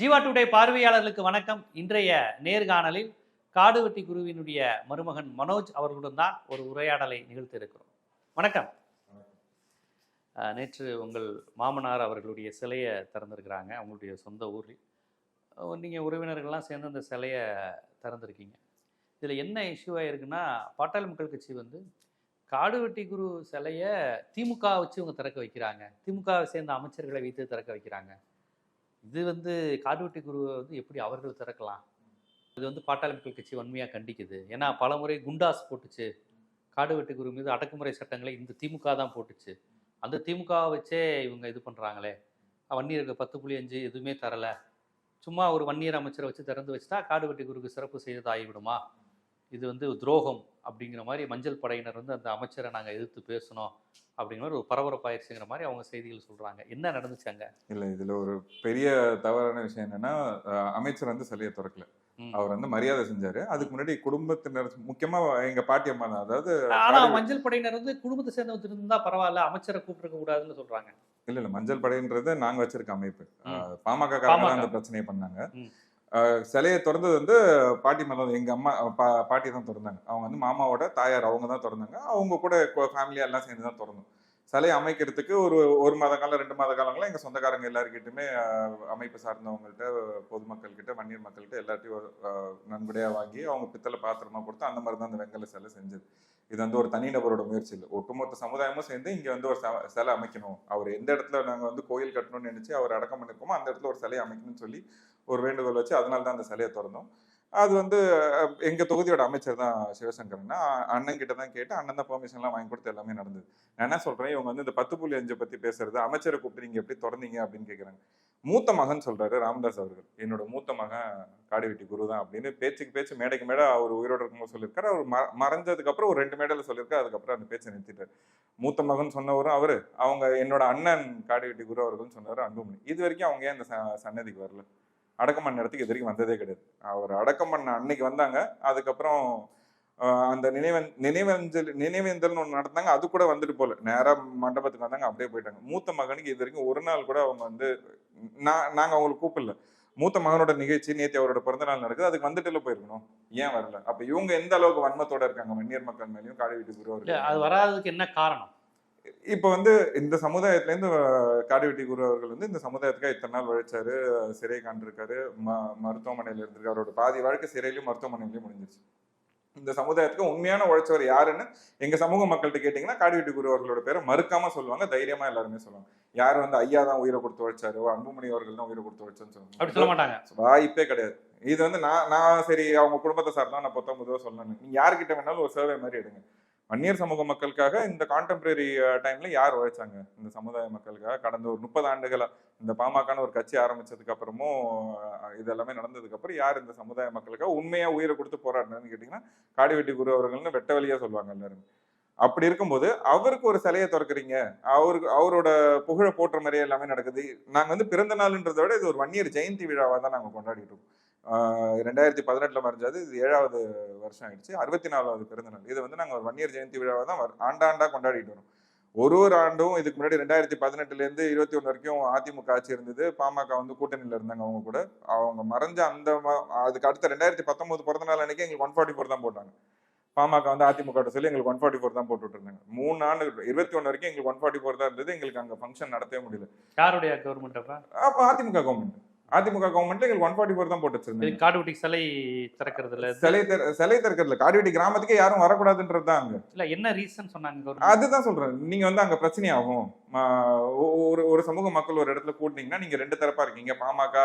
Jeeva today பார்வையாளர்களுக்கு வணக்கம். இன்றைய நேர்காணலில் காடுவெட்டி குருவினுடைய மருமகன் மனோஜ் அவர்களுடன் தான் ஒரு உரையாடலை நிகழ்த்த இருக்கிறோம் வணக்கம் நேற்று உங்கள் மாமனார் அவர்களுடைய சிலையை திறந்திருக்கிறாங்க. அவங்களுடைய சொந்த ஊரில். நீங்கள் உறவினர்கள்லாம் சேர்ந்து அந்த சிலையை திறந்திருக்கீங்க. இதில் என்ன இஷ்யூவாக இருக்குன்னா பாட்டாளி மக்கள் கட்சி வந்து காடுவெட்டி குரு சிலையை திமுக வச்சு இவங்க திறக்க வைக்கிறாங்க. திமுகவை சேர்ந்த அமைச்சர்களை வைத்து திறக்க வைக்கிறாங்க. இது வந்து காடுவெட்டி குருவை வந்து எப்படி அவர்கள் திறக்கலாம்? இது வந்து பாட்டாளி மக்கள் கட்சி வன்மையாக கண்டிக்குது. ஏன்னா பலமுறை குண்டாஸ் போட்டுச்சு. காடுவெட்டி குரு மீது அடக்குமுறை சட்டங்களை இந்த திமுக தான் போட்டுச்சு. அந்த திமுகவை வச்சே இவங்க இது பண்ணுறாங்களே வன்னியருக்கு பத்து புள்ளி அஞ்சு எதுவுமே தரலை. சும்மா ஒரு வன்னியர் அமைச்சரை வச்சு திறந்து வச்சுட்டா காடுவெட்டி குருக்கு சிறப்பு செய்தது ஆகிவிடுமா இது வந்து துரோகம் அப்படிங்கிற மாதிரி மஞ்சள் படையினர் வந்து அந்த அமைச்சரை நாங்கள் எதிர்த்து பேசணும் அப்படிங்கிற மாதிரி ஒரு பரபரப்பாயிருச்சுங்கிற மாதிரி அவங்க செய்திகள் சொல்கிறாங்க என்ன நடந்துச்சு அங்க? இல்ல இதுல ஒரு பெரிய தவறான விஷயம் என்னன்னா அமைச்சர் வந்து சிலையை திறக்கல. அவர் வந்து மரியாதை செஞ்சாரு. அதுக்கு முன்னாடி குடும்பத்தினர் முக்கியமா எங்க பாட்டி அம்மா தான் அதாவது ஆனா மஞ்சள் படையினர் வந்து குடும்பத்தை சேர்ந்தவங்க இருந்தா பரவாயில்ல அமைச்சரை கூப்பிட்டுருக்க கூடாதுன்னு சொல்றாங்க. இல்ல இல்ல மஞ்சள் படைன்றது நாங்க வச்சிருக்க அமைப்பு. பாமக. அந்த பிரச்சனையை பண்ணாங்க. சிலையை திறந்தது வந்து பாட்டி மேலே எங்கள் அம்மா பா- பாட்டி தான் திறந்தாங்க. அவங்க வந்து மாமாவோட தாயார் அவங்க தான் திறந்தாங்க. அவங்க கூட ஃபேமிலியாக எல்லாம் சேர்ந்து தான் திறந்தோம். சிலையை அமைக்கிறதுக்கு ஒரு ஒரு மாத காலம் ரெண்டு மாத காலங்களா எங்கள் சொந்தக்காரங்க எல்லாருக்கிட்டுமே அமைப்பு சார்ந்தவங்கள்ட்ட பொதுமக்கள்கிட்ட வன்னியர் மக்கள்கிட்ட எல்லாத்தையும் அஹ், வாங்கி அவங்க பித்தளை பாத்திரமா கொடுத்து அந்த மாதிரி தான் அந்த வெங்கல சிலை செஞ்சது. இது வந்து ஒரு தனிநபரோட முயற்சி இல்லை. ஒட்டுமொத்த சமுதாயமும் சேர்ந்து இங்கே வந்து ஒரு ச- சிலை அமைக்கணும். அவர் எந்த இடத்துல நாங்கள் வந்து கோயில் கட்டணும்னு நினச்சி அவர் அடக்கம் பண்ணிருக்கோமோ அந்த இடத்துல ஒரு சிலையை அமைக்கணும்னு சொல்லி ஒரு வேண்டுகோள் வச்சு அதனால தான் அந்த சிலையை திறந்தோம். அது வந்து எங்கள் தொகுதியோட அமைச்சர் தான் சிவசங்கரன்னா அண்ணன் கிட்ட தான் கேட்டு அண்ணன் தான் பெர்மிஷன்லாம் வாங்கி கொடுத்து எல்லாமே நடந்தது. நான் என்ன சொல்கிறேன் இவங்க வந்து இந்த பத்து புள்ளி அஞ்சை பற்றி பேசுறது அமைச்சரை கூப்பிட்டு நீங்கள் எப்படி திறந்தீங்க அப்படின்னு கேட்குறாங்க மூத்த மகன் சொல்கிறாரு ராமதாஸ் அவர்கள். என்னோட மூத்த மகன் காடிவெட்டி குரு தான் அப்படின்னு பேச்சுக்கு பேச்சு மேடைக்கு மேடை அவர் உயிரோட இருக்கும்போது சொல்லியிருக்காரு. அவர் ம- மறைஞ்சதுக்கப்புறம் ஒரு ரெண்டு மேடையில் சொல்லியிருக்காரு அதுக்கப்புறம் அந்த பேச்சை நிறுத்திட்டார். மூத்த மகன் சொன்னவரும் அவர். அவங்க என்னோட அண்ணன் காடிவெட்டி குரு அவர்கள் சொன்னவர் அன்புமணி. இது வரைக்கும் அவங்க ஏன் அந்த ச- சன்னதிக்கு வரல? அடக்கம் பண்ண இடத்துக்கு இது வரைக்கும் வந்ததே கிடையாது. அவர் அடக்கம் பண்ண அன்னைக்கு வந்தாங்க. அதுக்கப்புறம் அந்த நினைவன் நினைவஞ்சல் நினைவேந்தல்னு ஒன்று நடந்தாங்க. அது கூட வந்துட்டு போல. நேரா மண்டபத்துக்கு வந்தாங்க. அப்படியே போயிட்டாங்க. மூத்த மகனுக்கு இது வரைக்கும் ஒரு நாள் கூட அவங்க வந்து நான் நாங்க அவங்களுக்கு கூப்பிடல. மூத்த மகனோட நிகழ்ச்சி நேத்தி அவரோட பிறந்த நாள் நடக்குது. அதுக்கு வந்துட்டுல போயிருக்கணும். ஏன் வரல? அப்ப இவங்க எந்த அளவுக்கு வன்மத்தோட இருக்காங்க? வன்னியர் மக்கள் மேலயும் காடு வீட்டு குரு அது வராததுக்கு என்ன காரணம்? இப்ப வந்து இந்த சமுதாயத்துல இருந்து காடுவெட்டி குரு அவர்கள் வந்து இந்த சமுதாயத்துக்காக இத்தனை நாள் உழைச்சாரு சிறை காண்டிருக்காரு ம மருத்துவமனையில இருந்திருக்காரு. அவரோட பாதி வாழ்க்கை சிறையிலயும் மருத்துவமனையிலயும் முடிஞ்சிருச்சு. இந்த சமுதாயத்துக்கு உண்மையான உழைச்சவர் யாருன்னு எங்க சமூக மக்கள்கிட்ட கேட்டீங்கன்னா காடுவெட்டி குரு அவர்களோட பேரை மறுக்காம சொல்லுவாங்க தைரியமா எல்லாருமே சொல்லுவாங்க. யார் வந்து ஐயா தான் உயிரை கொடுத்து உழைச்சாரு அன்புமணி அவர்கள் தான் உயிரை கொடுத்து உழைச்சான்னு அப்படி சொல்ல சொல்லுவாங்க மாட்டாங்க வாய்ப்பே கிடையாது. இது வந்து நான் நான் சரி அவங்க குடும்பத்தை சார்ந்தா நான் பத்தொன்பது ரூபா சொல்லணும் நீங்க யார்கிட்ட வேணாலும் ஒரு சர்வே மாதிரி எடுங்க. வன்னியர் சமூக மக்களுக்காக இந்த கான்டெம்பரரி டைம்ல யார் உழைச்சாங்க? இந்த சமுதாய மக்களுக்காக கடந்த ஒரு முப்பது ஆண்டுகளா இந்த பாமகன்னு ஒரு கட்சி ஆரம்பிச்சதுக்கு அப்புறமும் இதெல்லாமே நடந்ததுக்கு அப்புறம் யார் இந்த சமுதாய மக்களுக்காக உண்மையா உயிரை கொடுத்து போராடினதுன்னு கேட்டீங்கன்னா காடிவெட்டி குரு அவர்கள்னு வெட்ட வழியா சொல்லுவாங்க எல்லாருமே. அப்படி இருக்கும்போது அவருக்கு ஒரு சிலையை திறக்கிறீங்க. அவருக்கு அவரோட புகழை போற்ற மாதிரியே எல்லாமே நடக்குது. நாங்கள் வந்து பிறந்த நாள்ன்றதை விட இது ஒரு வன்னியர் ஜெயந்தி விழாவாக தான் நாங்கள் கொண்டாடிட்டு இருக்கோம். ரெண்டாயிரத்தி பதினெட்டுல மறைஞ்சது. இது ஏழாவது வருஷம் ஆயிடுச்சு. அறுபத்தி நாலாவது பிறந்த நாள் இது வந்து நாங்க ஒரு வன்னியர் ஜெயந்தி விழாவை தான் வர- ஆண்டாண்டா கொண்டாடிட்டு வரோம். ஒரு ஒரு ஆண்டும் இதுக்கு முன்னாடி ரெண்டாயிரத்தி பதினெட்டுல இருந்து இருபத்தி ஒண்ணு வரைக்கும் அதிமுக ஆட்சி இருந்தது. பாமக வந்து கூட்டணியில இருந்தாங்க அவங்க கூட. அவங்க மறைஞ்ச அந்த அதுக்கு அடுத்த ரெண்டாயிரத்தி பத்தொன்பது பிறந்த நாள் அன்னைக்கு எங்களுக்கு ஒன் ஃபார்ட்டி ஃபோர் தான் போட்டாங்க. பாமக வந்து அதிமுக சொல்லி எங்களுக்கு ஒன் ஃபார்ட்டி ஃபோர் தான் போட்டுட்டு இருந்தாங்க மூணு ஆண்டு இருபத்தி ஒண்ணு வரைக்கும் எங்களுக்கு ஒன் ஃபார்ட்டி ஃபோர் தான் இருந்தது. எங்களுக்கு அங்க ஃபங்க்ஷன் நடத்தவே முடியல. யாருடைய கவர்மெண்ட் அப்ப? அதிமுக கவர்மெண்ட் அதிமுக கவர்மெண்ட்ல எங்களுக்கு ஒன் ஃபார்ட்டி ஃபோர் தான் போட்டு வச்சிருந்தாங்க. இது காடுவெட்டி சிலை திறக்கிறதுல சிலை திற- சிலை திறக்கிறதுல. காடிவெட்டி கிராமத்துக்கே யாரும் வரக்கூடாதுன்றது தான் அங்க. இல்ல என்ன ரீசன் சொன்னாங்க? அதுதான் சொல்றேன். நீங்க வந்து அங்க பிரச்சனை ஆகும். ஆஹ் ஒ- ஒரு ஒரு சமூக மக்கள் ஒரு இடத்துல கூட்டினீங்கன்னா நீங்க ரெண்டு தரப்பா இருக்கீங்க. பாமக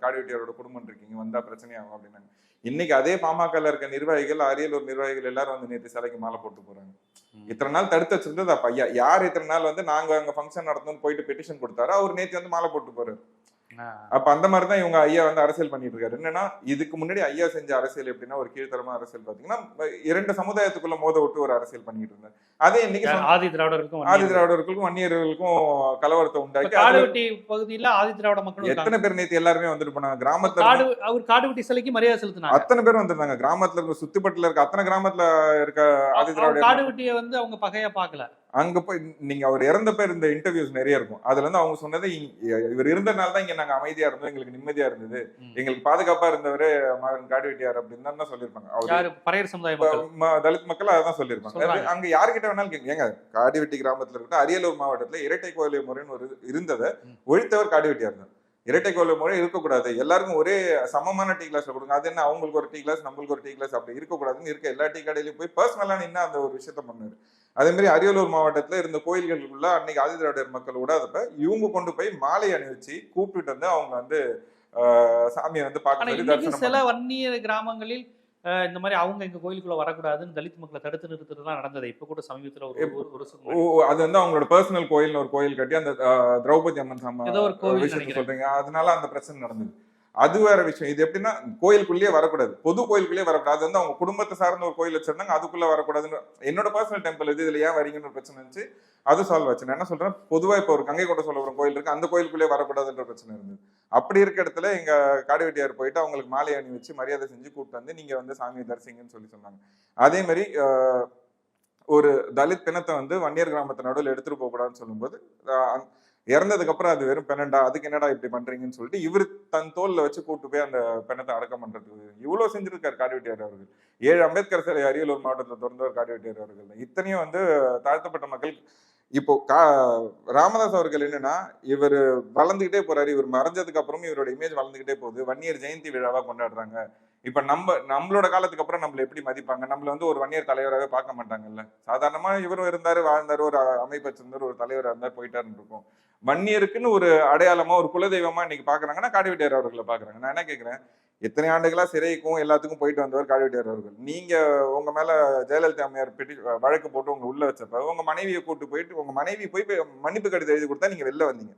காடிவெட்டியாரோட குடும்பம் இருக்கீங்க. வந்தா பிரச்சனை ஆகும் அப்படின்னாங்க. இன்னைக்கு அதே பாமகல இருக்க நிர்வாகிகள் அரியலூர் நிர்வாகிகள் எல்லாரும் வந்து நேற்று சிலைக்கு மாலை போட்டு போறாங்க. இத்தனை நாள் தடுத்து வச்சிருந்தது அப்ப. யார் இத்தனை நாள் வந்து நாங்க அங்க ஃபங்க்ஷன் நடத்தணும்னு போயிட்டு பெட்டிஷன் கொடுத்தாரோ அவர் நேற்று வந்து மாலை போட்டு போறாரு. அப்ப அந்த மாதிரி தான் இவங்க ஐயா வந்து அரசியல் பண்ணிட்டு இருக்காரு என்னன்னா இதுக்கு முன்னாடி ஐயா செஞ்ச அரசியல் எப்படின்னா ஒரு கீழ்த்தரமான அரசியல் பாத்தீங்கன்னா இரண்டு சமுதாயத்துக்குள்ள மோத விட்டு ஒரு அரசியல் பண்ணிட்டு இருந்தாரு அதே இன்னைக்கு ஆதி திராவிடருக்கும் ஆதி திராவிடர்களுக்கும் வன்னியர்களுக்கும் கலவரத்தை உண்டாக்கி காடுவெட்டி பகுதியில ஆதி திராவிட இருக்காங்க. எத்தனை பேர் நேத்து எல்லாருமே வந்துட்டு போனாங்க. கிராமத்துல அவர் காடுவெட்டி சிலைக்கு மரியாதை செலுத்தினாங்க. அத்தனை பேர் வந்திருந்தாங்க. கிராமத்துல இருக்க சுத்திப்பட்டுல இருக்க அத்தனை கிராமத்துல இருக்க ஆதி திராவிட காடுவெட்டியை வந்து அவங்க பகையா பார்க்கல அங்க போய் நீங்க அவர் இறந்த பேர் இந்த இன்டர்வியூஸ் நிறைய இருக்கும். அதுல இருந்து அவங்க சொன்னது இவர் இருந்தனால தான் இங்க நாங்க அமைதியா இருந்தோம். எங்களுக்கு நிம்மதியா இருந்தது. எங்களுக்கு பாதுகாப்பா இருந்தவரு மகன் காடுவெட்டியார் அப்படின்னு தான் சொல்லியிருப்பாங்க. அவர் யாரு? பறையர் சமுதாய மக்கள். ம- தலித் மக்கள் அதான் சொல்லியிருப்பாங்க. அங்க யார்கிட்ட வேணாலும் கேங்க ஏங்க காடிவெட்டி கிராமத்துல இருக்கட்டும் அரியலூர் மாவட்டத்துல இரட்டை கோயில் முறைன்னு ஒரு இருந்ததை. ஒழித்தவர் காடிவெட்டியார் தான். இரட்டை கோயில் முறை இருக்கக்கூடாது. எல்லாருக்கும் ஒரே சமமான டீ கிளாஸ்ல கொடுங்க. அது என்ன அவங்களுக்கு ஒரு டீ கிளாஸ் நம்மளுக்கு ஒரு டீ கிளாஸ் அப்படி இருக்கக்கூடாதுன்னு இருக்க எல்லா டீ கடையிலயும் போய் பர்சனலா நின்று அந்த ஒரு விஷயத்த பண்ணாரு. அதே மாதிரி அரியலூர் மாவட்டத்துல இருந்த கோயில்களுக்குள்ள அன்னைக்கு ஆதிதிராவிடர் மக்கள் விடாதப்ப இவங்க கொண்டு போய் மாலை அணிவிச்சு கூப்பிட்டுட்டு வந்து அவங்க வந்து சாமியை வந்து பார்க்க சில வன்னியர் கிராமங்களில் இந்த மாதிரி அவங்க எங்க கோயிலுக்குள்ள வரக்கூடாதுன்னு தலித் மக்களை தடுத்து நிறுத்துறதுலாம் நடந்தது. இப்ப கூட சமீபத்துல ஒரு ஒரு அது வந்து அவங்களோட பர்சனல் கோயில்னு ஒரு கோயில் கட்டி அந்த திரௌபதி அம்மன் சம்ம ஏதோ ஒரு கோவில். சொல்றீங்க. அதனால அந்த பிரச்சனை நடந்தது. அது வேற விஷயம். இது எப்படின்னா கோயிலுக்குள்ளேயே வரக்கூடாது. பொது கோயிலுக்குள்ளேயே வரக்கூடாது. அது வந்து அவங்க குடும்பத்தை சார்ந்த ஒரு கோயில் வச்சிருந்தாங்க அதுக்குள்ள வரக்கூடாதுன்னு என்னோட பர்சனல் டெம்பிள் இது இதுல ஏன் வரீங்கன்னு பிரச்சனை இருந்துச்சு. அது சால்வ் ஆச்சு. நான் என்ன சொல்றேன்? பொதுவா இப்ப ஒரு கங்கை கொண்ட சோழபுரம் கோயில் இருக்கு. அந்த கோயிலுக்குள்ளேயே வரக்கூடாதுன்ற பிரச்சனை இருந்தது. அப்படி இருக்க இடத்துல எங்க காடுவெட்டியார் போயிட்டு அவங்களுக்கு மாலை அணி வச்சு மரியாதை செஞ்சு கூப்பிட்டு வந்து நீங்க வந்து சாமியை தரிசிங்கன்னு சொல்லி சொன்னாங்க. அதே மாதிரி ஒரு தலித் பிணத்தை வந்து வன்னியர் கிராமத்து நடுவில் எடுத்துட்டு போக கூடாதுன்னு சொல்லும்போது இறந்ததுக்கு அப்புறம் அது வெறும் பெனண்டா அதுக்கு என்னடா இப்படி பண்றீங்கன்னு சொல்லிட்டு இவர் தன் தோல்ல வச்சு கூட்டு போய் அந்த பெண்ணத்தை அடக்கம் பண்றதுக்கு இவ்வளவு செஞ்சிருக்காரு காடிவெட்டியார் அவர்கள். ஏழு அம்பேத்கர் சிலை அரியலூர் மாவட்டத்தில் திறந்தவர் காடிவெட்டியார் அவர்கள். இத்தனையும் வந்து தாழ்த்தப்பட்ட மக்கள். இப்போ கா ராமதாஸ் அவர்கள் என்னன்னா இவர் வளர்ந்துகிட்டே போறாரு இவர் மறைஞ்சதுக்கு அப்புறம் இவரோட இமேஜ் வளர்ந்துகிட்டே போகுது. வன்னியர் ஜெயந்தி விழாவா கொண்டாடுறாங்க. இப்ப நம்ம நம்மளோட காலத்துக்கு அப்புறம் நம்மள எப்படி மதிப்பாங்க? நம்மள வந்து ஒரு வன்னியர் தலைவராகவே பார்க்க மாட்டாங்கல்ல? சாதாரணமா இவரும் இருந்தாரு வாழ்ந்தாரு ஒரு அமைப்பு ஒரு தலைவராக இருந்தார் போயிட்டாருன்னு இருக்கும். வன்னியருக்குன்னு ஒரு அடையாளமா ஒரு குலதெய்வமா இன்னைக்கு பாக்குறாங்கன்னா காடுவெட்டியார் அவர்களை பாக்குறாங்க நான் என்ன கேக்குறேன் எத்தனை ஆண்டுகளா சிறைக்கும் எல்லாத்துக்கும் போயிட்டு வந்தவர் காடுவெட்டியார் அவர்கள். நீங்க உங்க மேல ஜெயலலிதா அம்மையார் பெட்டி வழக்கு போட்டு உங்களை உள்ள வச்சப்ப உங்க மனைவியை கூட்டு போயிட்டு உங்க மனைவி போய் போய் மன்னிப்பு கடிதம் எழுதி கொடுத்தா நீங்க வெளில வந்தீங்க.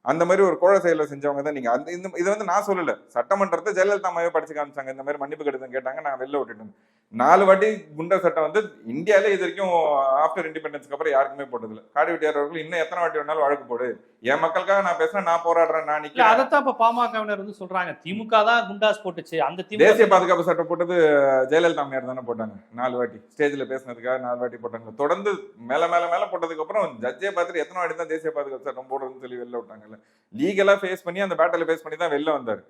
அந்த மாதிரி ஒரு கோழ செயலை செஞ்சவங்க தான் நீங்க. அந்த இந்த இதை வந்து நான் சொல்லல. சட்டமன்றத்தை ஜெயலலிதா அம்மாவே படிச்சு காமிச்சாங்க. இந்த மாதிரி மன்னிப்பு கடிதம் கேட்டாங்க. நான் வெளில விட்டுட்டேன். நாலு வாட்டி குண்டர் சட்டம் வந்து இந்தியாவிலே இது வரைக்கும் ஆஃப்டர் இண்டிபெண்டன்ஸ்க்கு அப்புறம் யாருக்குமே போட்டதில்ல. காடி வெட்டியார் அவர்கள் இன்னும் எத்தனை வாட்டி வேணாலும் வழக்கு போடு. என் மக்களுக்காக நான் பேசுறேன் நான் போராடுறேன் நான் நிக்கிறேன். அதைத்தான் இப்ப பாமகவினர் வந்து சொல்றாங்க. திமுக தான் குண்டாஸ் போட்டுச்சு. அந்த தேசிய பாதுகாப்பு சட்டம் போட்டது ஜெயலலிதா அம்மையார் தானே போட்டாங்க. நாலு வாட்டி. ஸ்டேஜ்ல பேசினதுக்காக நாலு வாட்டி போட்டாங்க. தொடர்ந்து மேல மேல மேல போட்டதுக்கு அப்புறம் ஜட்ஜே பார்த்துட்டு எத்தனை வாட்டி தான் தேசிய பாதுகாப்பு சட்டம் போடுறதுன்னு சொல்லி வெளில விட்டாங்கல்ல. லீகலா ஃபேஸ் பண்ணி அந்த பேட்டலை ஃபேஸ் பண்ணி தான் வெளில வந்தார்.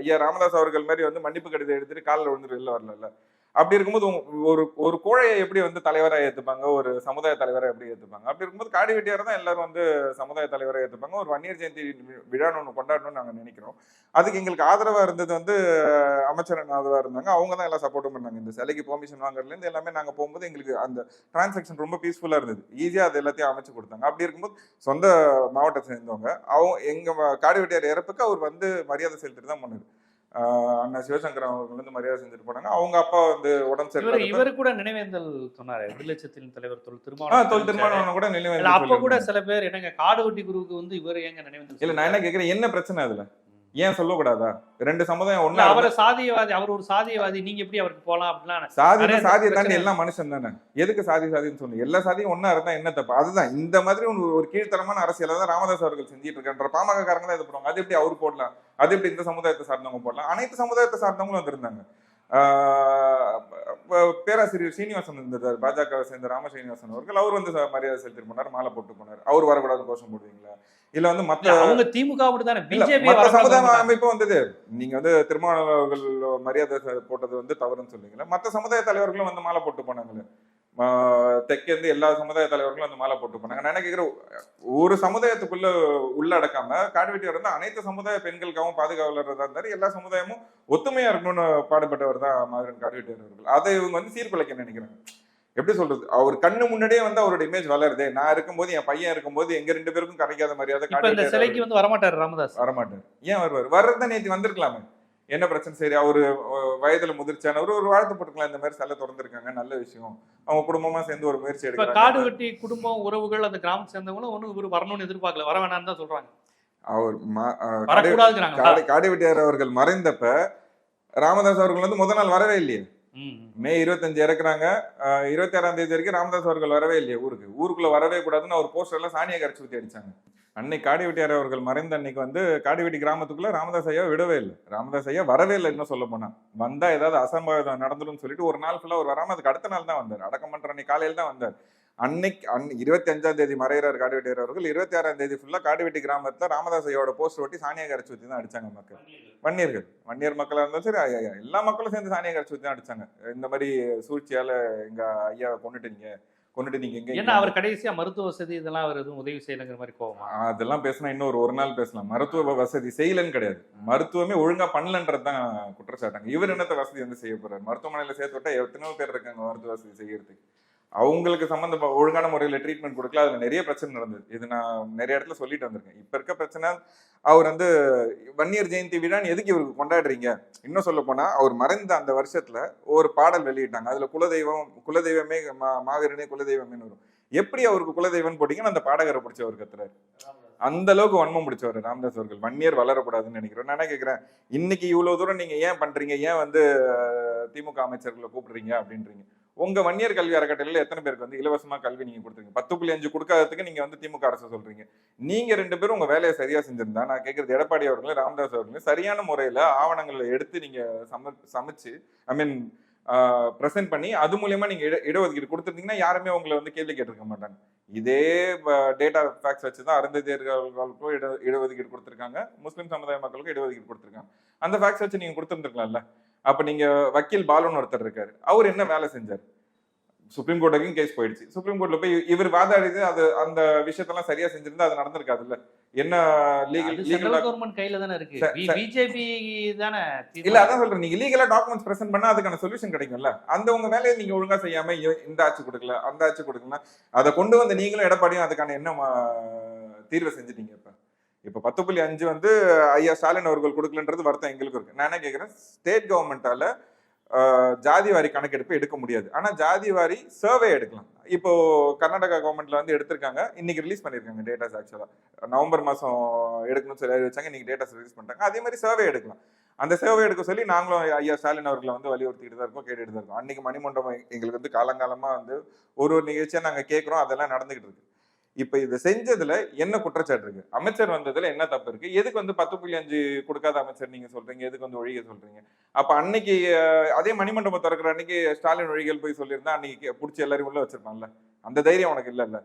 ஐயா ராமதாஸ் அவர்கள் மாதிரி வந்து மன்னிப்பு கடிதம் எடுத்துட்டு காலில் விழுந்துட்டு வெளில வரல அப்படி இருக்கும்போது ஒரு ஒரு கோழையை எப்படி வந்து தலைவராக ஏற்றுப்பாங்க ஒரு சமுதாய தலைவரை எப்படி ஏற்றுப்பாங்க அப்படி இருக்கும்போது காடி வெட்டியார் தான் எல்லாரும் வந்து சமுதாய தலைவரை ஏற்றுப்பாங்க ஒரு வன்னியர் ஜெயந்தி விழான்னு ஒன்று கொண்டாடணும்னு நாங்கள் நினைக்கிறோம். அதுக்கு எங்களுக்கு ஆதரவாக இருந்தது வந்து அமைச்சரன் அமைச்சர் இருந்தாங்க. அவங்க தான் எல்லாம் சப்போர்ட்டும் பண்ணாங்க இந்த சிலைக்கு பெர்மிஷன் வாங்குறதுலேருந்து எல்லாமே நாங்கள் போகும்போது எங்களுக்கு அந்த டிரான்சாக்ஷன் ரொம்ப பீஸ்ஃபுல்லாக இருந்தது. ஈஸியாக அது எல்லாத்தையும் அமைச்சு கொடுத்தாங்க. அப்படி இருக்கும்போது சொந்த மாவட்டத்தை சேர்ந்தவங்க. அவங்க எங்கள் காடி வெட்டியார் இறப்புக்கு அவர் வந்து மரியாதை செலுத்திட்டு தான் பண்ணாரு அண்ணா சிவசங்கர் அவர்கள் வந்து மரியாதை செஞ்சுட்டு போனாங்க. அவங்க அப்பா வந்து உடம்பு சரியில்லை இவர் கூட நினைவேந்தல் சொன்னாரு. விடுதலைச்சத்தின் தலைவர் தொல் ஆ திருமாவளவன் தொல் திருமணம் கூட நினைவு இல்ல, அப்ப கூட சில பேர் என்னங்க காடு வெட்டி குருவுக்கு வந்து இவர் ஏங்க நினைவேந்தல் இல்ல நான் என்ன கேக்குறேன் என்ன பிரச்சனை அதுல? ஏன் சொல்லக்கூடாதா? ரெண்டு சமுதாயம் ஒண்ணா அவர் சாதியவாதி அவர் ஒரு சாதியவாதி நீங்க எப்படி அவருக்கு போலாம் அப்படிலாம் சாதி சாதியை தாண்டி. எல்லாம் மனுஷன் தானே? எதுக்கு சாதி சாதின்னு சொன்னீங்க? எல்லா சாதியும் ஒண்ணா இருந்தா என்ன தப்பு? அதுதான். இந்த மாதிரி ஒரு கீழ்த்தரமான அரசியலை தான் ராமதாஸ் அவர்கள் செஞ்சிட்டு இருக்கான்ற பாமக காரங்க தான் இது பண்ணுவாங்க. அது எப்படி அவர் போடலாம்? அது எப்படி இந்த சமுதாயத்தை சார்ந்தவங்க போடலாம்? அனைத்து சமுதாயத்தை சார்ந்தவங்களும் வந்திருந்தாங்க. பேராசிரியர் சீனிவாசன் இருந்தார் பாஜகவை சேர்ந்த ராம சீனிவாசன் அவர்கள். அவர் வந்து மரியாதை செலுத்திட்டு போனார் மாலை போட்டு போனார். அவர் வரக்கூடாது கோஷம் போடுவீங்களா? இல்ல வந்து மத்த அவங்க திமுக அப்படித்தானே இல்ல, பிஜேபி மத்த சமுதாய அமைப்பு வந்தது. நீங்க வந்து திருமாவளவர்கள் மரியாதை போட்டது வந்து தவறுன்னு சொல்றீங்களா மத்த சமுதாய தலைவர்களும் வந்து மாலை போட்டு போனாங்களே. தெற்கேந்து எல்லா சமுதாய தலைவர்களும் வந்து மாலை போட்டு போனாங்க. நான் என்ன கேக்குறேன் ஒரு சமுதாயத்துக்குள்ள உள்ளடக்காம காடுவெட்டியார் வந்து அனைத்து சமுதாய பெண்களுக்காகவும் பாதுகாவலராக இருந்தாரு எல்லா சமுதாயமும் ஒத்துமையா இருக்கணும்னு பாடுபட்டவர் தான் மாவீரன் காடுவெட்டியார் அவர்கள். அதை இவங்க வந்து சீர்குலைக்க நினைக்கிறாங்க? எப்படி சொல்றது? அவர் கண்ணு முன்னாடியே வந்து அவரோட இமேஜ் வளருது. நான் இருக்கும்போது என் பையன் இருக்கும்போது எங்க ரெண்டு பேருக்கும் கிடைக்காத மரியாதை சிலைக்கு வந்து வரமாட்டாரு ராமதாஸ். வரமாட்டார். ஏன் வருவார்? வர்றத நேற்று வந்திருக்கலாமே. என்ன பிரச்சனை? சரி அவரு வயதுல முதிர்ச்சியானவர் ஒரு வாழ்த்து போட்டுக்கலாம். இந்த மாதிரி சிலை திறந்திருக்காங்க நல்ல விஷயம். அவங்க குடும்பமா சேர்ந்து ஒரு முயற்சி இப்ப காடு வெட்டி குடும்பம் உறவுகள் அந்த கிராமத்தை சேர்ந்தவங்களும் ஒண்ணும் இவர் வரணும்னு எதிர்பார்க்கல. வர வேணாம்னு தான் சொல்றாங்க. அவர் காடு- காடுவெட்டியார் அவர்கள் மறைந்தப்ப ராமதாஸ் அவர்கள் வந்து முதல் நாள் வரவே இல்லையே. ம், மே இருபத்தஞ்சு இறக்குறாங்க. இருபத்தி ஆறாம் தேதி வரைக்கும் ராமதாஸ் அவர்கள் வரவே இல்லையே ஊருக்கு. ஊருக்குள்ள வரவே கூடாதுன்னு அவர் போஸ்டர்ல சாணியை கரைச்சி ஊற்றி அடிச்சாங்க. அன்னைக்கு காடிவெட்டியார் அவர்கள் மறைந்த அன்னைக்கு வந்து காடிவெட்டி கிராமத்துக்குள்ள ராமதாஸ் ஐயா விடவே இல்லை. ராமதாஸ் ஐயா வரவே இல்லை இன்னும் சொல்ல போனா. வந்தா ஏதாவது அசம்பாவிதம் நடந்துடும் சொல்லிட்டு ஒரு நாள் ஃபுல்லா அவர் வராம அதுக்கு அடுத்த நாள் தான் வந்தார். அடக்கம் பண்ற அன்னைக்கு காலையில் தான் வந்தார். அன்னைக்கு அன் இருபத்தி அஞ்சாம் தேதி மறையிறார் காடுவெட்டியார் அவர்கள் இருபத்தி ஆறாம் தேதி ஃபுல்லா காடுவெட்டி கிராமத்துல ராமதாஸ் ஐயாவோட போஸ்டர் ஒட்டி சாணியை கரைச்சி ஊற்றி தான் அடிச்சாங்க மக்கள். வன்னியர்கள். வன்னியர் மக்களா இருந்தாலும் சரி எல்லா மக்களும் சேர்ந்து சாணியை கரைச்சி ஊற்றி தான் அடிச்சாங்க. இந்த மாதிரி சூழ்ச்சியால எங்க ஐயா கொண்டுட்டீங்க கொண்டுட்டு நீங்க எங்க ஏன்னா அவர் கடைசியா மருத்துவ வசதி இதெல்லாம் அவர் எதுவும் உதவி செய்யலைங்கிற மாதிரி கோவமா? அதெல்லாம் பேசினா இன்னொரு ஒரு நாள் பேசலாம். மருத்துவ வசதி செய்யலன்னு கிடையாது. மருத்துவமே ஒழுங்கா பண்ணலன்றது தான் குற்றச்சாட்டாங்க. இவர் என்னத்த வசதி வந்து செய்ய போறாரு? மருத்துவமனையில சேர்த்து விட்டா எத்தனையோ பேர் இருக்காங்க மருத்துவ வசதி செய்யறதுக்கு. அவங்களுக்கு சம்மந்த ஒழுங்கான முறையில ட்ரீட்மெண்ட் கொடுக்கல. அதுல நிறைய பிரச்சனை நடந்தது. இது நான் நிறைய இடத்துல சொல்லிட்டு வந்திருக்கேன். இப்ப இருக்க பிரச்சனை அவர் வந்து வன்னியர் ஜெயந்தி விழான்னு எதுக்கு இவருக்கு கொண்டாடுறீங்க? இன்னும் சொல்ல போனால் அவர் மறைந்த அந்த வருஷத்துல ஒரு பாடல் வெளியிட்டாங்க. அதுல குலதெய்வம் குலதெய்வமே மா- மாவீரனே குலதெய்வமேன்னு வரும். எப்படி அவருக்கு குலதெய்வம் போட்டீங்கன்னு அந்த பாடகரை பிடிச்சி அவர் கத்துறாரு. அந்த அளவுக்கு வன்மம் பிடிச்சவர் ராமதாஸ் அவர்கள். வன்னியர் வளரக்கூடாதுன்னு நினைக்கிறேன். நான் என்ன இன்னைக்கு இவ்வளவு தூரம் நீங்க ஏன் பண்றீங்க? ஏன் வந்து திமுக அமைச்சர்களை கூப்பிடுறீங்க? அப்படின்றீங்க. உங்க வன்னியர் கல்வி அறக்கட்டளையில எத்தனை பேருக்கு வந்து இலவசமா கல்வி நீங்க கொடுத்துருங்க பத்து புள்ளி அஞ்சு கொடுக்காததுக்கு நீங்க வந்து திமுக அரசு சொல்றீங்க. நீங்க ரெண்டு பேரும் உங்க வேலையை சரியா செஞ்சிருந்தா நான் கேட்கறது எடப்பாடி அவர்களும் ராமதாஸ் அவர்களும் சரியான முறையில ஆவணங்களை எடுத்து நீங்க சம சமைச்சு ஐ மீன் ப்ரெசென்ட் பண்ணி அது மூலியமா நீங்க இட இடஒதுக்கீடு கொடுத்துருந்தீங்கன்னா யாருமே உங்களை வந்து கேள்வி கேட்டிருக்க மாட்டாங்க. இதே டேட்டா ஃபேக்ஸ் வச்சு தான் அருந்ததியர்களுக்கும் இட இடஒதுக்கீடு கொடுத்துருக்காங்க. முஸ்லீம் சமுதாய மக்களுக்கும் இடஒதுக்கீடு கொடுத்துருக்காங்க. அந்த ஃபேக்ஸ் வச்சு நீங்க கொடுத்துருந்துருக்கலாம்ல. அப்ப நீங்க வக்கீல் பாலுன்னு ஒருத்தர் இருக்காரு. அவர் என்ன வேலை செஞ்சார்? சுப்ரீம் கோர்ட் வரைக்கும் கேஸ் போயிடுச்சு. சுப்ரீம் கோர்ட்ல போய் இவர் வாதாடிது அது அந்த விஷயத்தெல்லாம் சரியா செஞ்சிருந்தா அது நடந்திருக்காதுல்ல. என்ன லீகல் அது லீகல் சென்ட்ரல் கவர்மெண்ட் கையில தானே இருக்கு. ச- ச- பிஜேபி தானே இல்ல அதான் சொல்றேன். நீங்க லீகலா டாக்குமெண்ட்ஸ் பிரசன்ட் பண்ணா அதுக்கான சொல்யூஷன் கிடைக்கும்ல. அந்த உங்க வேலையை நீங்க ஒழுங்கா செய்யாம இந்த ஆட்சி கொடுக்கல அந்த ஆட்சி கொடுக்கல அதை கொண்டு வந்த நீங்களும் எடப்பாடியும் அதுக்கான என்ன தீர்வை செஞ்சுட்டீங்க இப்ப? இப்போ பத்து புள்ளி அஞ்சு வந்து ஐயா ஸ்டாலின் அவர்கள் கொடுக்கலன்றது வருத்தம் எங்களுக்கும் இருக்கு. நான் என்ன கேட்குறேன் ஸ்டேட் கவர்மெண்ட்டால் ஜாதி வாரி கணக்கெடுப்பு எடுக்க முடியாது. ஆனால் ஜாதி வாரி சர்வே எடுக்கலாம். இப்போ கர்நாடகா கவர்மெண்ட்ல வந்து எடுத்திருக்காங்க. இன்னைக்கு ரிலீஸ் பண்ணியிருக்காங்க டேட்டாஸ் ஆக்சுவலாக நவம்பர் மாதம் எடுக்கணும்னு சொல்லி வச்சாங்க இன்னைக்கு டேட்டாஸ் ரிலீஸ் பண்ணிட்டாங்க. அதே மாதிரி சர்வே எடுக்கலாம். அந்த சேவை எடுக்க சொல்லி நாங்களும் ஐயா ஸ்டாலின் அவர்களை வந்து வலியுறுத்திட்டு தான் இருக்கோம் கேட்டுட்டு தான் இருக்கோம். அன்னைக்கு மணிமண்டபம் எங்களுக்கு வந்து காலங்காலமாக வந்து ஒரு ஒரு நிகழ்ச்சியாக நாங்கள் கேட்குறோம் அதெல்லாம் நடந்துகிட்டு இருக்கு. இப்ப இதை செஞ்சதுல என்ன குற்றச்சாட்டு இருக்கு? அமைச்சர் வந்ததுல என்ன தப்பு இருக்கு? எதுக்கு வந்து பத்து புள்ளி அஞ்சு கொடுக்காத அமைச்சர் நீங்க சொல்றீங்க? எதுக்கு வந்து ஒழிக சொல்றீங்க? அப்ப அன்னைக்கு அதே மணிமண்டபம் திறக்கிற அன்னைக்கு ஸ்டாலின் ஒழிகள் போய் சொல்லியிருந்தா அன்னைக்கு பிடிச்சி எல்லாரும் உள்ள வச்சிருப்பான்ல. அந்த தைரியம் உனக்கு இல்லல்ல.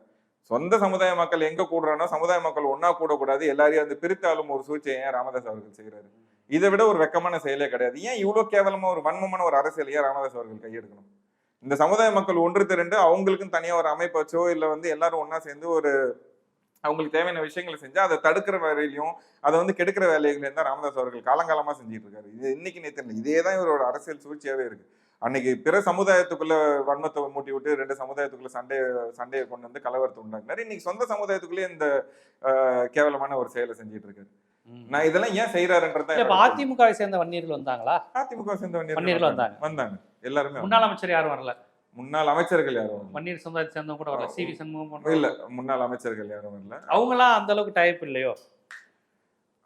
சொந்த சமுதாய மக்கள் எங்க கூடுறானோ சமுதாய மக்கள் ஒன்னா கூடக்கூடாது. எல்லாரையும் வந்து பிரித்தாலும் ஒரு சூழ்ச்சியை ஏன் ராமதாஸ் அவர்கள் செய்யறாரு இதை விட ஒரு வெக்கமான செயலே கிடையாது. ஏன் இவ்வளவு கேவலமா ஒரு வன்மமான ஒரு அரசியல் ஏன் ராமதாஸ் அவர்கள் கையெடுக்கணும்? இந்த சமுதாய மக்கள் ஒன்று திரண்டு அவங்களுக்கும் தனியாக ஒரு அமைப்பு வச்சோ இல்லை வந்து எல்லாரும் ஒன்றா சேர்ந்து ஒரு அவங்களுக்கு தேவையான விஷயங்களை செஞ்சு அதை தடுக்கிற வேலையிலையும் அதை வந்து கெடுக்கிற வேலைகளையும் தான் ராமதாஸ் அவர்கள் காலங்காலமாக செஞ்சுட்டு இருக்காரு. இது இன்னைக்கு நேற்று இதே தான் இவரோட அரசியல் சூழ்ச்சியாவே இருக்கு. அன்னைக்கு பிற சமுதாயத்துக்குள்ள வன்மத்தை மூட்டி விட்டு ரெண்டு சமுதாயத்துக்குள்ள சண்டையை சண்டையை கொண்டு வந்து கலவரத்தை உண்டாக்குனாரு. இன்னைக்கு சொந்த சமுதாயத்துக்குள்ளே இந்த கேவலமான ஒரு செயலை செஞ்சுட்டு இருக்காரு. நான் இதெல்லாம் ஏன் செய்யறாருன்றத இப்ப அதிமுக சேர்ந்த வன்னியர்கள் வந்தாங்களா? அதிமுக சேர்ந்த வன்னியர்கள் வந்தாங்க. வந்தாங்க. எல்லாருமே முன்னாள் அமைச்சர் யாரும் வரல? முன்னாள் அமைச்சர்கள் யாரும். வன்னியர் சமுதாயத்தை சேர்ந்தவங்க கூட வரல. சி வி சண்முகம் இல்ல முன்னாள் அமைச்சர்கள் யாரும் வரல. அவங்க எல்லாம் அந்த அளவுக்கு டைப் இல்லையோ?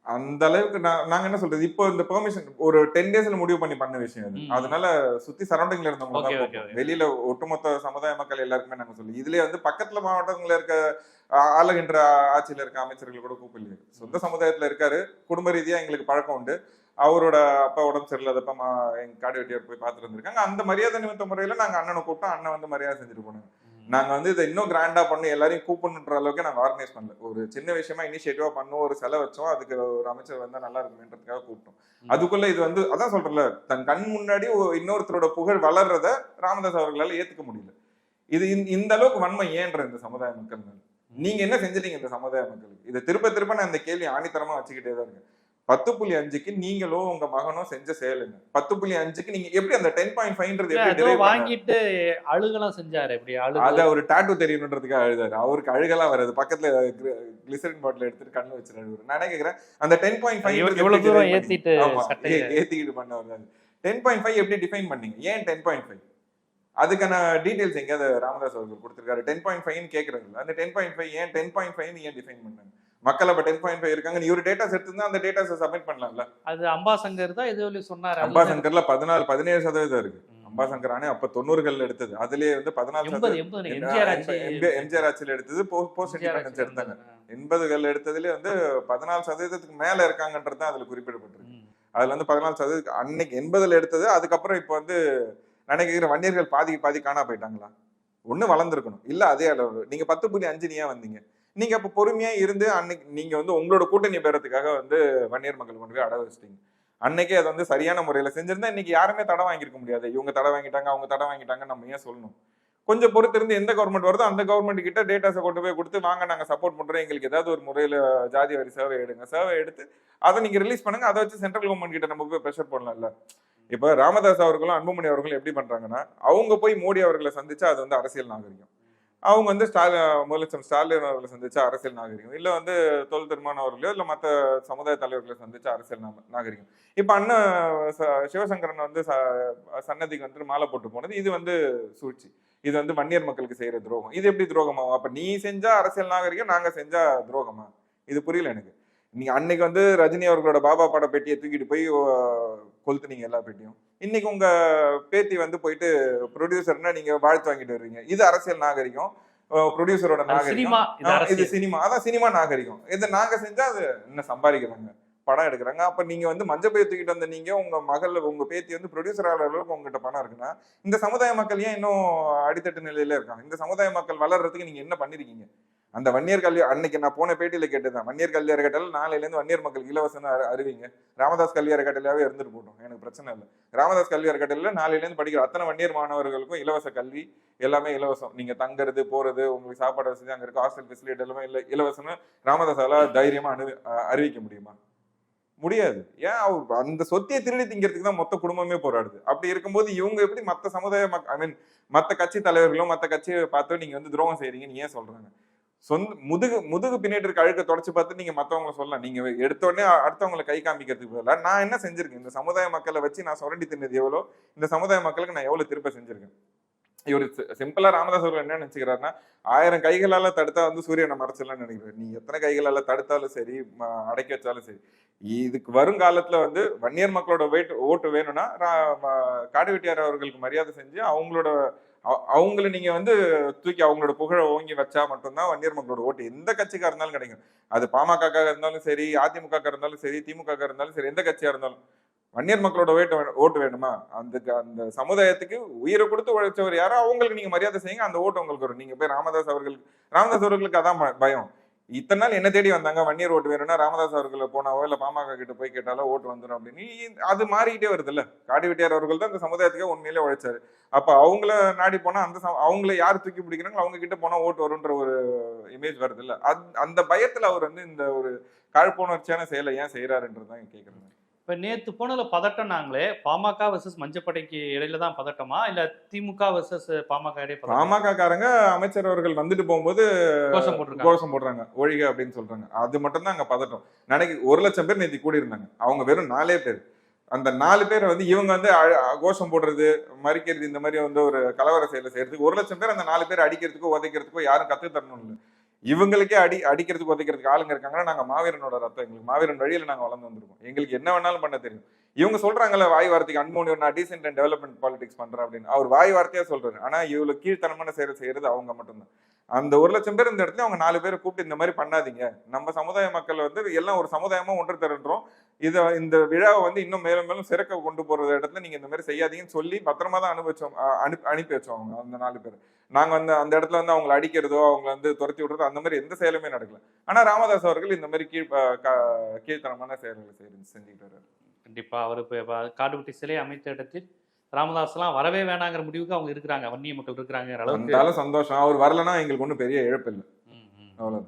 அந்த அளவுக்கு நாங்க என்ன சொல்றது? இப்போ இந்த பெர்மிஷன் ஒரு டென் டேஸ்ல முடிவு பண்ணி பண்ண விஷயம் அது. அதனால சுத்தி சரௌண்டிங்ல இருந்தவங்க. வெளியில ஒட்டுமொத்த சமுதாய மக்கள் எல்லாருக்குமே நாங்க சொல்லி இதுலயே வந்து பக்கத்துல மாவட்டங்கள்ல இருக்க ஆளுகின்ற ஆட்சியில இருக்க அமைச்சர்கள் கூட கூப்பிடல சொந்த சமுதாயத்துல இருக்காரு. குடும்ப ரீதியா எங்களுக்கு பழக்கம் உண்டு. அவரோட அப்பா உடம்பு சரியில்லாதப்ப மா எங்க காடு வெட்டியார் போய் பார்த்துட்டு இருந்திருக்காங்க அந்த மரியாதை நிமித்த முறையில நாங்க அண்ணனை கூப்பிட்டோம். அண்ணன் வந்து மரியாதை செஞ்சுட்டு போனாங்க நாங்க வந்து இதை இன்னும் கிராண்டா பண்ணி எல்லாரையும் கூப்பிடணுன்ற அளவுக்கு நாங்க ஆர்கனைஸ் பண்ணல. ஒரு சின்ன விஷயமா இனிஷியேட்டிவா பண்ணோம் ஒரு செலவு வச்சோம். அதுக்கு ஒரு அமைச்சர் வந்தா நல்லா இருக்குமேன்றதுக்காக கூப்பிட்டோம். அதுக்குள்ள இது வந்து அதான் சொல்றல தன் கண் முன்னாடி இன்னொருத்தரோட புகழ் வளர்றத ராமதாஸ் அவர்களால ஏத்துக்க முடியல. இது இந்த- இந்த அளவுக்கு வன்மை ஏன்ற இந்த சமுதாய மக்கள் மேல. நீங்க என்ன செஞ்சிட்டீங்க இந்த சமுதாய மக்களுக்கு? இதை திருப்ப திருப்ப நான் இந்த கேள்வி ஆணித்தரமா வச்சுக்கிட்டே தான் இருக்கேன். பத்து புள்ளி அஞ்சுக்கு நீங்களோ உங்க மகனோ செஞ்ச செயல் என்ன? பத்து புள்ளி அஞ்சுக்கு நீங்க எப்படி அந்த டென் பாயிண்ட் ஃபைவ்ன்றது எப்படி பண்ண- வாங்கிட்டு அழுகலாம் செஞ்சாரு. இப்படி அத ஒரு டாட்டூ தெரியணுன்றதுக்காக அழுதாரு. அவருக்கு அழுகலாம் வராது. பக்கத்துல கிளிசரின் பாட்டில் எடுத்துட்டு கண்ணு வச்சு அழுகுறாரு நான் கேக்குறேன்? அந்த டென் பாயிண்ட் இவ்வ- இவ்வளவு தூரம் ஏத்திட்டு ஏத்திக்கிட்டு பண்ணவர் டென் பாயிண்ட் ஃபைவ் எப்படி டிஃபைன் பண்ணீங்க? ஏன் டென் பாயிண்ட் ஃபைவ் அதுக்கான டீடைல்ஸ் எங்கேயாவது ராமதாஸ் அவர்கள் கொடுத்திருக்காரு. டென் பாயிண்ட் ஃபைவ் கேக்குறாங்க அந்த டென் பாயிண்ட் ஃபைவ் ஏன் டென் பாயிண்ட் ஃபைவ் ஏன் டிஃபைன் பண்ணாங்க? மக்கள் அப்ப டென் பாயிண்ட் ஃபைவ் இருக்காங்க நீ ஒரு டேட்டாஸ் எடுத்திருந்தா அந்த டேட்டாஸ் சப்மிட் பண்ணலாம்ல. அது அம்பாசங்கர் தான் இது சொன்னாரு. அம்பாசங்கர்ல பதினாலு பதினேழு சதவீதம் இருக்கு. அம்பாசங்கர் ஆனே அப்ப தொண்ணூறுகள்ல எடுத்தது. அதுலயே வந்து பதினாலு எம்ஜிஆர் ஆட்சி எம்ஜிஆர் ஆட்சியில் எடுத்தது. போஸ்ட் இண்டிபெண்டன்ஸ் எடுத்தாங்க. எண்பதுகள் எடுத்ததுல வந்து பதினாலு சதவீதத்துக்கு மேல இருக்காங்கன்றது தான் அதுல குறிப்பிடப்பட்டிருக்கு. அதுல வந்து பதினாலு சதவீதம் அன்னைக்கு எண்பதுல எடுத்தது. அதுக்கப்புறம் இப்ப வந்து நினைக்கிற வன்னியர்கள் பாதி பாதி காணா போயிட்டாங்களா? ஒன்று வளர்ந்துருக்கணும். இல்ல அதே அளவு. நீங்க பத்து புள்ளி அஞ்சு நீயா வந்தீங்க. நீங்க அப்ப பொறுமையா இருந்து அன்னைக்கு நீங்க வந்து உங்களோட கூட்டணி பெறத்துக்காக வந்து வன்னியர் மக்கள் கொண்டு போய் அட வச்சிட்டீங்க. அன்னைக்கே அதை வந்து சரியான முறையில செஞ்சிருந்தா இன்னைக்கு யாருமே தடை வாங்கியிருக்க முடியாது. இவங்க தடை வாங்கிட்டாங்க அவங்க தடை வாங்கிட்டாங்க நம்ம ஏன் சொல்லணும்? கொஞ்சம் பொறுத்திருந்து எந்த கவர்மெண்ட் வருதோ அந்த கவர்மெண்ட் கிட்ட டேட்டாஸை கொண்டு போய் கொடுத்து வாங்க நாங்கள் சப்போர்ட் பண்ணுறோம் எங்களுக்கு ஏதாவது ஒரு முறையில் ஜாதி வரி சேவை எடுங்க. சேவை எடுத்து அதை நீங்கள் ரிலீஸ் பண்ணுங்க. அதை வச்சு சென்ட்ரல் கவர்மெண்ட் கிட்ட நம்ம போய் ப்ரெஷர் பண்ணலாம்ல இப்போ ராமதாஸ் அவர்களும் அன்புமணி அவர்களும் எப்படி பண்ணுறாங்கன்னா அவங்க போய் மோடி அவர்களை சந்திச்சா அது வந்து அரசியல் நாகரிகம். அவங்க வந்து ஸ்டாலின் முதலமைச்சர் ஸ்டாலின் அவர்களை சந்திச்சா அரசியல் நாகரிகம். இல்லை வந்து தொல் திருமான அவர்களையோ இல்லை மற்ற சமுதாய தலைவர்களை சந்திச்சா அரசியல் நாகரிகம். இப்போ அண்ணன் ச- சிவசங்கரன் வந்து ச- சன்னதிக்கு வந்து மாலை போட்டு போனது. இது வந்து சூழ்ச்சி. இது வந்து வன்னியர் மக்களுக்கு செய்யற துரோகம். இது எப்படி துரோகமாகும் அப்போ நீ செஞ்சா அரசியல் நாகரிகம் நாங்கள் செஞ்சா துரோகமா? இது புரியல எனக்கு. நீங்க அன்னைக்கு வந்து ரஜினி அவர்களோட பாபா பட பெட்டியை தூக்கிட்டு போய் கொளுத்துனீங்க எல்லா பெட்டியும் இன்னைக்கு உங்க பேத்தி வந்து போயிட்டு ப்ரொடியூசர்னா நீங்க வாழ்த்து வாங்கிட்டு வருவீங்க இது அரசியல் நாகரிகம். ப்ரொடியூசரோட நாகரிகம். இது சினிமா. அதான் சினிமா நாகரிகம். இதை நாங்க செஞ்சா அது என்ன சம்பாதிக்கிறாங்க? படம் எடுக்கிறாங்க. அப்ப நீங்க வந்து மஞ்சள் பைய தூக்கிட்டு வந்த நீங்க உங்க மகள் உங்க பேத்தி வந்து ப்ரொடியூசர் அளவுக்கு உங்ககிட்ட பணம் இருக்குன்னா இந்த சமுதாய மக்கள் ஏன் இன்னும் அடித்தட்டு நிலையில இருக்காங்க? இந்த சமுதாய மக்கள் வளர்றதுக்கு நீங்க என்ன பண்ணிருக்கீங்க? அந்த வன்னியர் கல்வி அன்னைக்கு நான் போன பேட்டியில கேட்டதான் வன்னியர் கல்வி அறக்கட்டளை நாளையிலேருந்து வன்னியர் மக்களுக்கு இலவசம் அறிவிங்க. ராமதாஸ் கல்வி அறக்கட்டளையாவே இருந்துட்டு போட்டோம் எனக்கு பிரச்சனை இல்லை. ராமதாஸ் கல்வி அறக்கட்டளையில நாளையிலேருந்து படிக்கிற அத்தனை வன்னியர் மாணவர்களுக்கும் இலவச கல்வி எல்லாமே இலவசம். நீங்க தங்குறது போறது உங்களுக்கு சாப்பாடு வசதி அங்க இருக்க. ஹாஸ்டல் ஃபெசிலிட்டி எல்லாமே இல்லை இலவசம்னு ராமதாஸால தைரியமா அனு அறிவிக்க முடியுமா? முடியாது. ஏன் அவர் அந்த சொத்தியை திருடி திங்கிறதுக்கு தான் மொத்த குடும்பமே போராடுது. அப்படி இருக்கும்போது இவங்க எப்படி மற்ற சமுதாய ஐ மீன் மற்ற கட்சி தலைவர்களும் மற்ற கட்சியை பார்த்து நீங்க வந்து துரோகம் செய்யறீங்கன்னு ஏன் சொல்றாங்க? சொந்த முதுகு முதுகு பின்னிட்டு இருக்க அழுக்க தொடச்சு பார்த்து நீங்க மத்தவங்களை சொல்லலாம். நீங்க எடுத்தோடனே அடுத்தவங்களை கை காமிக்கிறதுக்கு பதிலாக நான் என்ன செஞ்சிருக்கேன்? இந்த சமுதாய மக்களை வச்சு நான் சுரண்டி தின்னது எவ்வளோ? இந்த சமுதாய மக்களுக்கு நான் எவ்வளவு திருப்ப செஞ்சிருக்கேன்? இவர் சிம்பிளா ராமதாஸ் அவர்கள் என்ன நினைச்சுக்கிறாருன்னா ஆயிரம் கைகளால தடுத்தா வந்து சூரியனை மறைச்சிடலாம்னு நினைக்கிறார். நீ எத்தனை கைகளால தடுத்தாலும் சரி அடைக்க அடக்கி வச்சாலும் சரி இதுக்கு வருங்காலத்துல வந்து வன்னியர் மக்களோட வெயிட் ஓட்டு வேணும்னா காடுவெட்டியார் அவர்களுக்கு மரியாதை செஞ்சு அவங்களோட அவங்கள நீங்க வந்து தூக்கி அவங்களோட புகழை ஓங்கி வச்சா மட்டும்தான் வன்னியர் மக்களோட ஓட்டு. எந்த கட்சிக்காக இருந்தாலும் கிடைக்கும். அது பாமகக்காக இருந்தாலும் சரி அதிமுக இருந்தாலும் சரி திமுக இருந்தாலும் சரி எந்த கட்சியா இருந்தாலும் வன்னியர் மக்களோட ஓட்டு ஓட்டு வேணுமா? அந்த அந்த சமுதாயத்துக்கு உயிரை கொடுத்து உழைச்சவர் யாரோ அவங்களுக்கு நீங்க மரியாதை செய்யுங்க அந்த ஓட்டு உங்களுக்கு வரும். நீங்க போய் ராமதாஸ் அவர்களுக்கு ராமதாஸ் அவர்களுக்கு அதான் பயம். இத்தனை நாள் என்ன தேடி வந்தாங்க? வன்னியர் ஓட்டு வேணும்னா ராமதாஸ் அவர்கள் போனாவோ இல்ல பாமக கிட்ட போய் கேட்டாலோ ஓட்டு வந்துடும் அப்படின்னு. அது மாறிக்கிட்டே வருது இல்ல காடிவெட்டியார் அவர்கள் தான் இந்த சமுதாயத்துக்கே உண்மையிலே உழைச்சாரு. அப்ப அவங்கள நாடி போனா அந்த அவங்கள யார் தூக்கி பிடிக்கிறாங்களோ அவங்க கிட்ட போனா ஓட்டு வரும்ன்ற ஒரு இமேஜ் வருது இல்ல அந்த பயத்துல அவர் வந்து இந்த ஒரு காழ்ப்புணர்ச்சியான செயலை ஏன் செய்யறாருன்றதான் கேக்குறேன். இப்ப நேத்து போனதுல பதட்டம் நாங்களே. பாமக வர்சஸ் மஞ்சப்படைக்கு இடையில தான் பதட்டமா? இல்ல திமுக வர்சஸ் பாமக இடையே? பாமக காரங்க அமைச்சர் அவர்கள் வந்துட்டு போகும்போது கோஷம் போட்டிருக்காங்க. கோஷம் போடுறாங்க. ஒழிக அப்படின்னு சொல்றாங்க. அது மட்டும் தான் அங்க பதட்டம். நினைக்க ஒரு லட்சம் பேர் நேற்று கூடி இருந்தாங்க அவங்க வெறும் நாலே பேர். அந்த நாலு பேர் வந்து இவங்க வந்து கோஷம் போடுறது மறிக்கிறது இந்த மாதிரி வந்து ஒரு கலவர செயலை செய்யறதுக்கு ஒரு லட்சம் பேர் அந்த நாலு பேர் அடிக்கிறதுக்கோ உதைக்கிறதுக்கோ யாரும் கத்து தரணும் இல்லை. இவங்களுக்கே அடி அடிக்கிறதுக்கு உதைக்கிறதுக்கு ஆளுங்க இருக்காங்கன்னா நாங்க மாவீரனோட ரத்தம் எங்களுக்கு மாவீரன் வழியில நாங்கள் வளர்ந்து வந்திருக்கோம். எங்களுக்கு என்ன வேணாலும் பண்ண தெரியும். இவங்க சொல்றாங்கல்ல வாய் வார்த்தைக்கு அன்போனி நான் டீசென்ட் அண்ட் டெவலப்மெண்ட் பாலிடிக்ஸ் பண்றேன் அப்படின்னு. அவர் வாய் வார்த்தையா சொல்றாரு. ஆனா இவ்வளவு கீழ்த்தனமான செயல் செய்யறது அவங்க மட்டும்தான். அந்த ஒரு லட்சம் பேர் இந்த இடத்துல அவங்க நாலு பேரை கூப்பிட்டு இந்த மாதிரி பண்ணாதீங்க. நம்ம சமுதாய மக்கள் வந்து எல்லாம் ஒரு சமுதாயமா ஒன்று திரண்டுறோம். இதை இந்த விழாவை வந்து இன்னும் மேலும் மேலும் சிறக்க கொண்டு போறது இடத்துல நீங்க இந்த மாதிரி செய்யாதீங்கன்னு சொல்லி பத்திரமா தான் அனுபவிச்சோம் அனுப்பி அனுப்பி வச்சோம் அவங்க அந்த நாலு பேர். நாங்க வந்து அந்த இடத்துல வந்து அவங்களை அடிக்கிறதோ அவங்களை வந்து துரத்தி விடுறதோ அந்த மாதிரி எந்த செயலுமே நடக்கல. ஆனா ராமதாஸ் அவர்கள் இந்த மாதிரி கீழ் க- கீழ்த்தனமான செயல்களை செய்து செஞ்சுக்கிட்டு வர்றாரு கண்டிப்பா அவர் இப்போ காடுவெட்டி சிலை அமைத்த இடத்தில் ராமதாஸ்லாம் வரவே வேணாங்கிற முடிவுக்கு அவங்க இருக்கிறாங்க. வன்னிய மக்கள் இருக்கிறாங்க அளவுக்கு. சந்தோஷம். அவர் வரலன்னா எங்களுக்கு ஒன்றும் பெரிய இழப்பு இல்லை. ம், ம். அவ்வளவு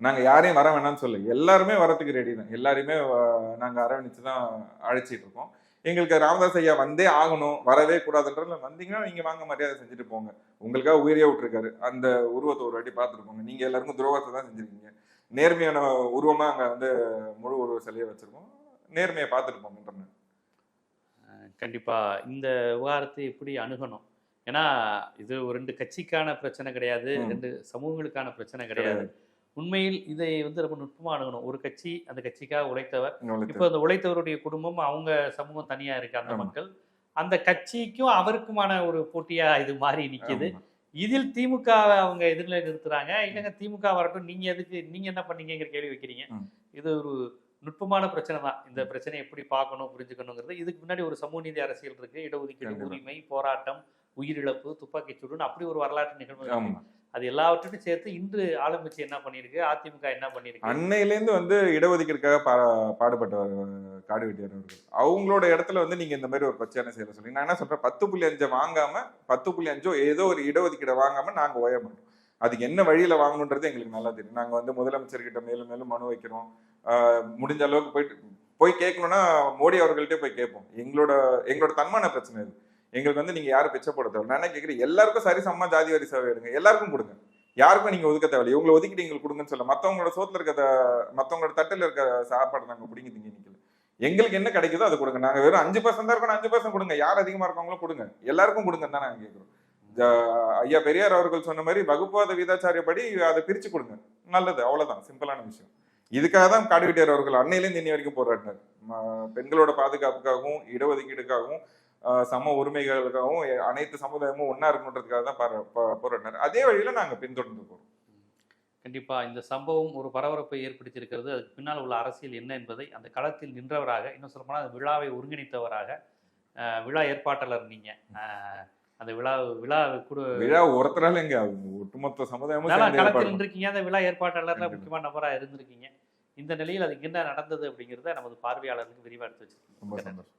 நாங்க யாரையும் வர வேணாம்னு சொல்ல எல்லாருமே வரத்துக்கு ரெடி தான். எல்லாரையுமே அஹ், நாங்க அரவணைச்சு தான் அழைச்சிட்டு இருக்கோம். எங்களுக்கு ராமதாஸ் ஐயா வந்தே ஆகணும். வரவே கூடாதுன்றதுல வந்தீங்கன்னா நீங்க வாங்க மரியாதை செஞ்சுட்டு போங்க. உங்களுக்காக உயிரே விட்டுருக்காரு. அந்த உருவத்தை ஒரு வாட்டி பார்த்துட்டு போங்க. நீங்க எல்லாருக்கும் துரோகத்தை தான் செஞ்சிருக்கீங்க. நேர்மையான உருவமா அங்க வந்து முழு உருவ சிலையை வச்சிருக்கோம். நேர்மையை பார்த்துட்டு போங்கன்றேன் அஹ் கண்டிப்பா. இந்த விவகாரத்தை எப்படி அணுகணும்? ஏன்னா இது ஒரு ரெண்டு கட்சிக்கான பிரச்சனை கிடையாது. ரெண்டு சமூகங்களுக்கான பிரச்சனை கிடையாது. உண்மையில் இதை வந்து ரொம்ப நுட்பமா அணுகணும். ஒரு கட்சி அந்த கட்சிக்காக உழைத்தவர் இப்போ அந்த உழைத்தவருடைய குடும்பம் அவங்க சமூகம் தனியா இருக்கு அந்த. மக்கள். அந்த கட்சிக்கும் அவருக்குமான ஒரு போட்டியா இது மாறி நிக்குது. ஆமா. இதில் திமுக அவங்க எதிரில் நிறுத்துறாங்க. இல்லைங்க திமுக வரட்டும். நீங்க எதுக்கு நீங்க என்ன பண்ணீங்கிற கேள்வி வைக்கிறீங்க. இது ஒரு நுட்பமான பிரச்சனை தான் இந்த பிரச்சனையை எப்படி பார்க்கணும் புரிஞ்சுக்கணுங்கிறது இதுக்கு முன்னாடி ஒரு சமூக நீதி அரசியல் இருக்கு. இடஒதுக்கீடு. உரிமை போராட்டம் உயிரிழப்பு துப்பாக்கிச் சூடுன்னு அப்படி ஒரு வரலாற்று நிகழ்வு அது எல்லாவற்றையும் சேர்த்து இன்று ஆளுங்கட்சி என்ன பண்ணியிருக்கு? அதிமுக என்ன பண்ணியிருக்கு? அன்னையிலேருந்து வந்து இடஒதுக்கீடுக்காக பா பாடுபட்டவர் காடு வெட்டியார் அவங்களோட இடத்துல வந்து நீங்க இந்த மாதிரி ஒரு பிரச்சனை செய்யற சொல்லி நான் என்ன சொல்றேன்? பத்து புள்ளி அஞ்சை வாங்காம பத்து புள்ளி அஞ்சோ ஏதோ ஒரு இடஒதுக்கீடை வாங்காம நாங்க ஓய மாட்டோம். அதுக்கு என்ன வழியில வாங்கணுன்றது எங்களுக்கு நல்லா தெரியும். நாங்க வந்து முதலமைச்சர்கிட்ட மேலும் மேலும் மனு வைக்கிறோம். முடிஞ்ச அளவுக்கு போயிட்டு போய் கேட்கணும்னா மோடி அவர்கள்ட்டே போய் கேட்போம். எங்களோட எங்களோட தன்மான பிரச்சனை இது. எங்களுக்கு வந்து நீங்க யாரும் பிச்சை போட தேவை நான் என்ன கேட்கிறேன் எல்லாருக்கும் சரிசமமா ஜாதி வரி சேவை எடுங்க. எல்லாருக்கும் கொடுங்க. யாருக்கும் நீங்க ஒதுக்க தேவையில்லை. இவங்களை ஒதுக்கிட்டு எங்களுக்கு கொடுங்கன்னு சொல்ல மத்தவங்களோட சோத்துல இருக்க மத்தவங்களோட தட்டில் இருக்க சாப்பாடு நாங்க பிடிங்கிட்டீங்க திங்க எங்களுக்கு என்ன கிடைக்குதோ அதை கொடுங்க. நாங்க வெறும் அஞ்சு பர்சன்ட் தான் இருக்கணும் அஞ்சு பர்சன்ட் கொடுங்க. யார் அதிகமா இருக்காங்களோ கொடுங்க. எல்லாருக்கும் கொடுங்கன்னு தான் நாங்க கேட்கிறோம். ஐயா பெரியார் அவர்கள் சொன்ன மாதிரி வகுப்புவாத விதாச்சாரியப்படி அதை பிரிச்சு கொடுங்க. நல்லது அவ்வளவுதான் சிம்பிளான விஷயம். இதுக்காக தான் காடுவெட்டியார் அவர்கள் அன்னையிலேருந்து இன்னி வரைக்கும் போராடினார். பெண்களோட பாதுகாப்புக்காகவும் இடஒதுக்கீடுக்காகவும் சம உரிமைகளுக்காகவும் அனைத்து சமுதாயமும் ஒன்னா இருக்கணுன்றதுக்காக தான் ப- போராடினார். அதே வழியில நாங்க பின்தொடர்ந்து போறோம். கண்டிப்பா இந்த சம்பவம் ஒரு பரபரப்பை ஏற்படுத்தியிருக்கிறது. அதுக்கு பின்னால் உள்ள அரசியல் என்ன என்பதை அந்த களத்தில் நின்றவராக இன்னும் சொல்லப்போனால் அந்த விழாவை ஒருங்கிணைத்தவராக விழா ஏற்பாட்டாளர் நீங்கள் அந்த விழா விழா குடு விழா ஒருத்தரால எங்க ஒட்டுமொத்த சமுதாயமும் நின்றிருக்கீங்க. அந்த விழா ஏற்பாட்டாளர்ல. முக்கியமான நபரா இருந்திருக்கீங்க. இந்த நிலையில் அதுக்கு என்ன நடந்தது அப்படிங்கிறத நமது பார்வையாளர்களுக்கு விரிவா எடுத்து ரொம்ப வச்சிருக்கீங்க சந்தோஷம்.